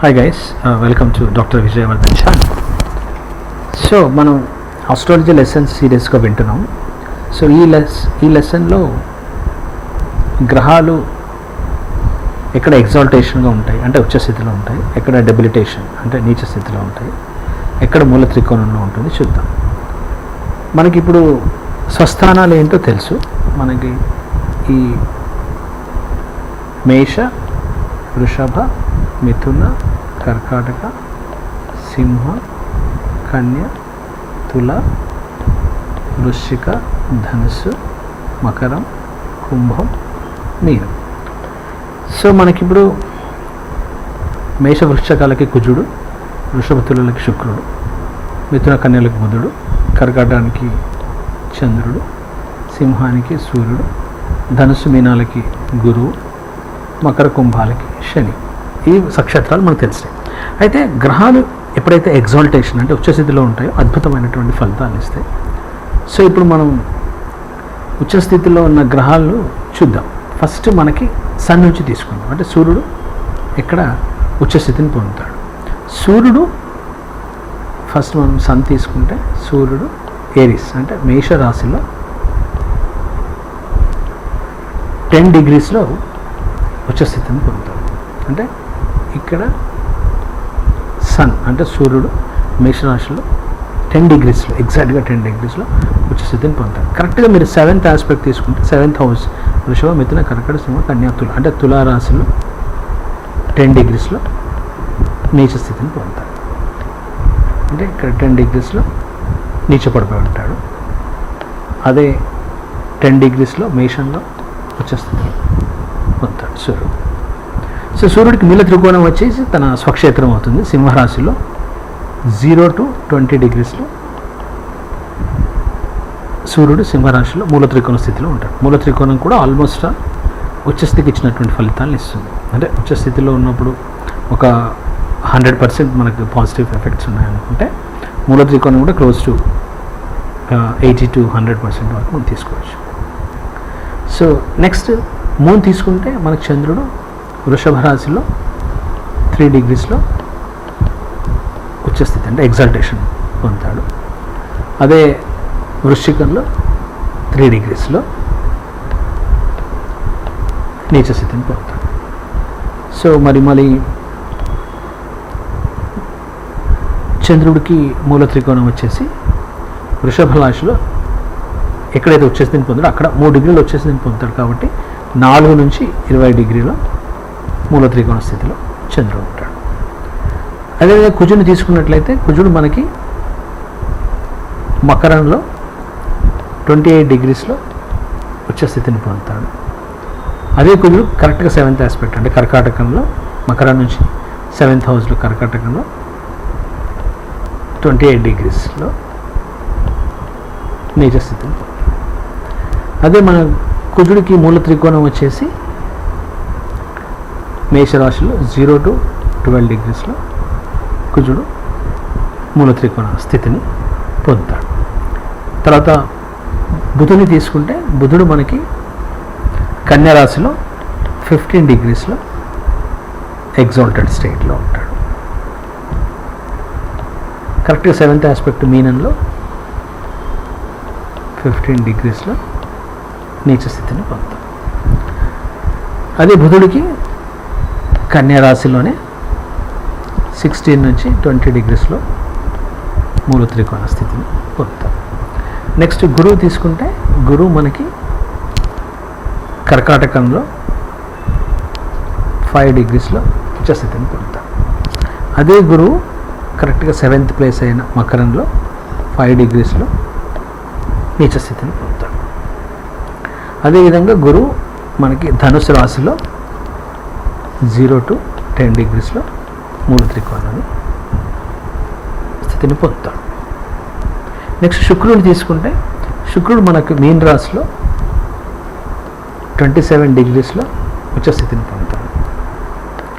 Hi guys welcome to doctor Vijayavardhan Shah so మనం astrology lessons సీరియస్గా వింటున్నాం. So ఈ లెస్ ఈ లెసన్లో గ్రహాలు ఎక్కడ ఎగ్జాల్టేషన్గా ఉంటాయి అంటే ఉచ్చ స్థితిలో ఉంటాయి ఎక్కడ డెబిలిటేషన్ అంటే నీచ స్థితిలో ఉంటాయి ఎక్కడ మూల త్రికోణంలో ఉంటుంది చూద్దాం. మనకి ఇప్పుడు స్వస్థానాలు ఏంటో తెలుసు. మనకి ఈ మేష వృషభ మిథున కర్కాటక సింహ కన్య తుల వృశ్చిక ధనుసు మకరం కుంభం మీనం. సో మనకిప్పుడు మేష వృక్షకాలకి కుజుడు వృషభతులకి శుక్రుడు మిథున కన్యలకు బుధుడు కర్కాటానికి చంద్రుడు సింహానికి సూర్యుడు ధనుసు మీనాలకి గురువు మకర కుంభాలకి శని. ఈ నక్షత్రాలు మనకు తెలుస్తాయి. అయితే గ్రహాలు ఎప్పుడైతే ఎగ్జాల్టేషన్ అంటే ఉచ్చస్థితిలో ఉంటాయో అద్భుతమైనటువంటి ఫలితాలు ఇస్తాయి. సో ఇప్పుడు మనం ఉచ్చస్థితిలో ఉన్న గ్రహాలు చూద్దాం. ఫస్ట్ మనకి సన్ నుంచి తీసుకుందాం. అంటే సూర్యుడు ఇక్కడ ఉచ్చస్థితిని పొందుతాడు. సూర్యుడు ఫస్ట్ మనం సన్ తీసుకుంటే సూర్యుడు ఏరిస్ అంటే మేష రాశిలో టెన్ డిగ్రీస్లో ఉచ్చస్థితిని పొందుతాడు. అంటే ఇక్కడ సన్ అంటే సూర్యుడు మేషరాశిలో టెన్ డిగ్రీస్లో ఎగ్జాక్ట్గా టెన్ డిగ్రీస్లో ఉచ్చస్థితిని పొందుతారు. కరెక్ట్గా మీరు సెవెంత్ ఆస్పెక్ట్ తీసుకుంటే సెవెంత్ హౌస్ వృషభ మిథున కర్కట సింహ కన్యా తుల అంటే తులారాశిలో టెన్ డిగ్రీస్లో నీచ స్థితిని పొందుతారు. అంటే ఇక్కడ టెన్ డిగ్రీస్లో నీచ పడిపోయి ఉంటాడు. అదే టెన్ డిగ్రీస్లో మేషంలో ఉచ్చస్థితిని పొందుతాడు సూర్యుడు. సో సూర్యుడికి నీల త్రికోణం వచ్చేసి తన స్వక్షేత్రం అవుతుంది సింహరాశిలో. జీరో టు ట్వంటీ డిగ్రీస్లో సూర్యుడు సింహరాశిలో మూల త్రికోణ స్థితిలో ఉంటాడు. మూల త్రికోణం కూడా ఆల్మోస్ట్ ఉచ్చస్థితికి ఇచ్చినటువంటి ఫలితాలను ఇస్తుంది. అంటే ఉచ్చస్థితిలో ఉన్నప్పుడు ఒక హండ్రెడ్ పర్సెంట్ మనకు పాజిటివ్ ఎఫెక్ట్స్ ఉన్నాయనుకుంటే మూల త్రికోణం కూడా close to eighty to hundred percent వరకు మనం తీసుకోవచ్చు. సో నెక్స్ట్ మూన్ తీసుకుంటే మనకు చంద్రుడు వృషభ రాశిలో త్రీ డిగ్రీస్లో ఉచ్చస్థితి అంటే ఎగ్జాల్టేషన్ పొందుతాడు. అదే వృశ్చికంలో త్రీ డిగ్రీస్లో నీచస్థితిని పొందుతాడు. సో మరి మళ్ళీ చంద్రుడికి మూల త్రికోణం వచ్చేసి వృషభ రాశిలో ఎక్కడైతే వచ్చేసింది పొందాడో అక్కడ మూడు డిగ్రీలు వచ్చేసింది పొందుతాడు కాబట్టి నాలుగు నుంచి ఇరవై డిగ్రీలో మూల త్రికోణ స్థితిలో చంద్రుడు ఉంటాడు. అదేవిధంగా కుజుని తీసుకున్నట్లయితే కుజుడు మనకి మకరంలో ట్వంటీ ఎయిట్ డిగ్రీస్లో ఉచ్చస్థితిని పొందుతాడు. అదే కుజుడు కరెక్ట్గా సెవెంత్ ఆస్పెక్ట్ అంటే కర్కాటకంలో మకరం నుంచి సెవెంత్ హౌస్లో కర్కాటకంలో ట్వంటీ ఎయిట్ డిగ్రీస్లో నీచ స్థితిని పొందుతాడు. అదే మన కుజుడికి మూల త్రికోణం వచ్చేసి మేషరాశిలో జీరో టు ట్వెల్వ్ డిగ్రీస్లో కుజుడు మూల త్రికోణ స్థితిని పొందుతాడు. తర్వాత బుధుని తీసుకుంటే బుధుడు మనకి కన్యారాశిలో ఫిఫ్టీన్ డిగ్రీస్లో ఎగ్జాల్టెడ్ స్టేట్లో ఉంటాడు. కరెక్ట్గా సెవెంత్ ఆస్పెక్ట్ మీనంలో ఫిఫ్టీన్ డిగ్రీస్లో నీచ స్థితిని పొందుతాం అదే బుధుడికి కన్యారాశిలోనే సిక్స్టీన్ నుంచి ట్వంటీ డిగ్రీస్లో మూల త్రికోణ స్థితిని పొందుతాం నెక్స్ట్ గురువు తీసుకుంటే గురువు మనకి కర్కాటకంలో ఫైవ్ డిగ్రీస్లో ఉచ్చస్థితిని పొందుతాం అదే గురువు కరెక్ట్గా సెవెంత్ ప్లేస్ అయిన మకరంలో ఫైవ్ డిగ్రీస్లో నీచస్థితిని పొందుతాడు. అదేవిధంగా గురువు మనకి ధనుసు రాశిలో జీరో టు టెన్ డిగ్రీస్లో మూడు త్రికోణాలు స్థితిని పొందుతాడు. నెక్స్ట్ శుక్రుడు తీసుకుంటే శుక్రుడు మనకు మీన్ రాశిలో ట్వంటీ సెవెన్ డిగ్రీస్లో ఉచ్చ స్థితిని పొందుతాడు.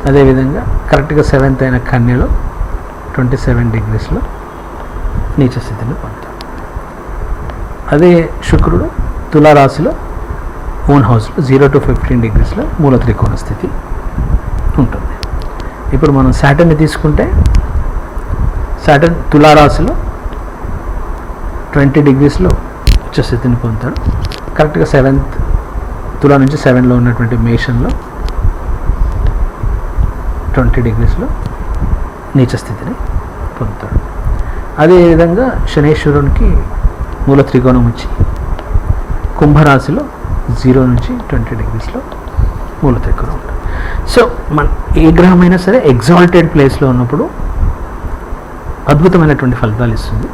అదేవిధంగా కరెక్ట్గా సెవెంత్ అయిన కన్యలో ట్వంటీ సెవెన్ డిగ్రీస్లో నీచ స్థితిని పొందుతాడు. అదే శుక్రుడు తులారాశిలో ఓన్ హౌస్లో జీరో టు ఫిఫ్టీన్ డిగ్రీస్లో మూల త్రికోణ స్థితి ఉంటుంది ఇప్పుడు మనం శాటర్ని తీసుకుంటే శాటర్న్ తులారాశిలో ట్వంటీ డిగ్రీస్లో ఉచ్చస్థితిని పొందుతాడు. కరెక్ట్గా సెవెంత్ తులా నుంచి సెవెన్లో ఉన్నటువంటి మేషన్లో ట్వంటీ డిగ్రీస్లో నీచస్థితిని పొందుతాడు. అదేవిధంగా శనేశ్వరునికి మూల త్రికోణం వచ్చి కుంభరాశిలో జీరో నుంచి ట్వంటీ డిగ్రీస్లో మూల త్రికోణం ఉంటుంది. సో మన ఏ గ్రహమైనా సరే ఎగ్జాల్టెడ్ ప్లేస్లో ఉన్నప్పుడు అద్భుతమైనటువంటి ఫలితాలు ఇస్తుంది.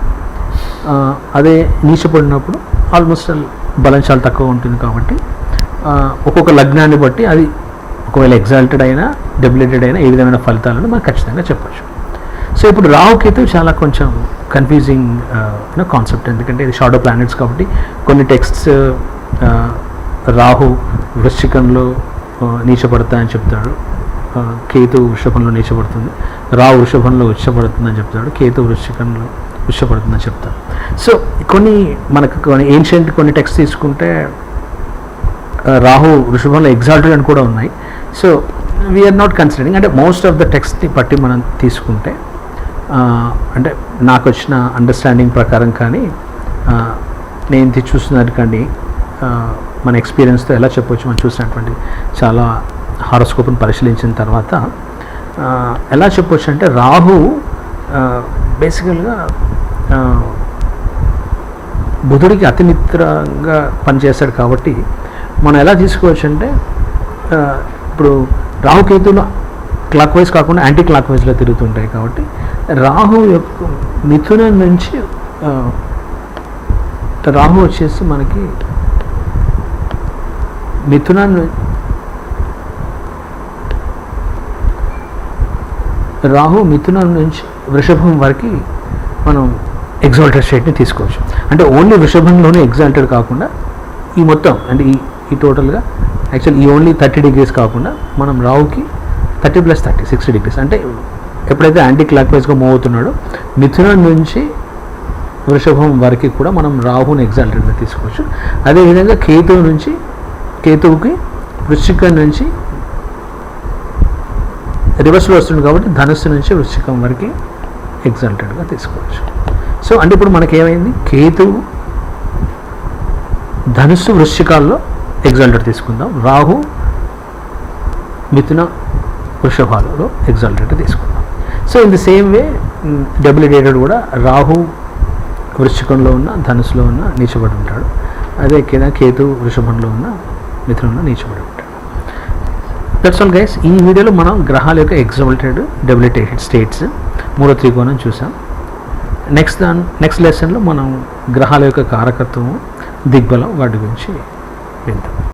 అదే నీచపడినప్పుడు ఆల్మోస్ట్ బలం చాలా తక్కువ ఉంటుంది కాబట్టి ఒక్కొక్క లగ్నాన్ని బట్టి అది ఒకవేళ ఎగ్జాల్టెడ్ అయినా డెబిలేటెడ్ అయినా ఏ విధమైన ఫలితాలను మనం ఖచ్చితంగా చెప్పచ్చు. సో ఇప్పుడు రావుకేతు చాలా కొంచెం కన్ఫ్యూజింగ్ కాన్సెప్ట్ ఎందుకంటే ఇది షాడో ప్లానెట్స్ కాబట్టి కొన్ని టెక్స్ట్స్ రాహు వృశ్చికంలో నీచపడతాయని చెప్తాడు. కేతు వృషభంలో నీచపడుతుంది. రాహు వృషభంలో ఉచ్చపడుతుందని చెప్తాడు. కేతు వృశ్చికంలో ఉచ్చపడుతుందని చెప్తాడు. సో కొన్ని మనకు కొన్ని ఏన్షియంట్ కొన్ని టెక్స్ట్ తీసుకుంటే రాహు వృషభంలో ఎగ్జాల్టెడ్ అని కూడా ఉన్నాయి. So we are not considering అంటే మోస్ట్ ఆఫ్ ద టెక్స్ట్ని బట్టి మనం తీసుకుంటే అంటే నాకు వచ్చిన అండర్స్టాండింగ్ ప్రకారం కానీ నేను ఇది కానీ మన ఎక్స్పీరియన్స్తో ఎలా చెప్పొచ్చు మనం చూసినటువంటి చాలా హారోస్కోప్ని పరిశీలించిన తర్వాత ఎలా చెప్పొచ్చు అంటే రాహు బేసికల్గా బుధుడికి అతి మిత్రంగా పనిచేస్తాడు కాబట్టి మనం ఎలా తీసుకోవచ్చు అంటే ఇప్పుడు రాహుకేతులు క్లాక్ వైజ్ కాకుండా యాంటీ క్లాక్ వైజ్లో తిరుగుతుంటాయి కాబట్టి రాహు యొక్క మిథునం నుంచి రాహు వచ్చేసి మనకి మిథునాన్ని రాహు మిథునం నుంచి వృషభం వరకు మనం ఎగ్జాల్టెడ్ స్టేట్ని తీసుకోవచ్చు. అంటే ఓన్లీ వృషభంలోనే ఎగ్జాల్టెడ్ కాకుండా ఈ మొత్తం అంటే ఈ ఈ టోటల్గా యాక్చువల్ ఈ ఓన్లీ థర్టీ డిగ్రీస్ కాకుండా మనం రావుకి thirty plus thirty sixty degrees అంటే ఎప్పుడైతే యాంటీ క్లాక్ వైజ్గా మూవ్ అవుతున్నాడో మిథునం నుంచి వృషభం వరకు కూడా మనం రాహుని ఎగ్జాల్టెడ్గా తీసుకోవచ్చు. అదేవిధంగా కేతువు నుంచి కేతువుకి వృశ్చికం నుంచి రివర్స్లో వస్తుంది కాబట్టి ధనుస్సు నుంచి వృశ్చికం వరకు ఎగ్జాల్టెడ్గా తీసుకోవచ్చు. సో అంటే ఇప్పుడు మనకి ఏమైంది? కేతువు ధనుస్సు వృశ్చికాల్లో ఎగ్జాల్టెడ్ తీసుకుందాం. రాహు మిథున వృషభాలలో ఎగ్జాల్టెడ్ తీసుకుందాం. So in the same way డబ్ల్యూడేటెడ్ కూడా రాహు వృశ్చికంలో ఉన్న ధనుసులో ఉన్న నీచబడి ఉంటాడు. అదే కింద కేతు వృషభంలో ఉన్న మిథునంలో నీచబడి ఉంటాడు దట్స్ ఆల్ గైస్ ఈ వీడియోలో మనం గ్రహాల యొక్క ఎగ్జాల్టెడ్ డెబిలిటేటెడ్ స్టేట్స్ మూడో త్రికోణం చూసాం. నెక్స్ట్ దాని నెక్స్ట్ లెసన్లో మనం గ్రహాల యొక్క కారకత్వము దిగ్బలం వాటి గురించి విందాం.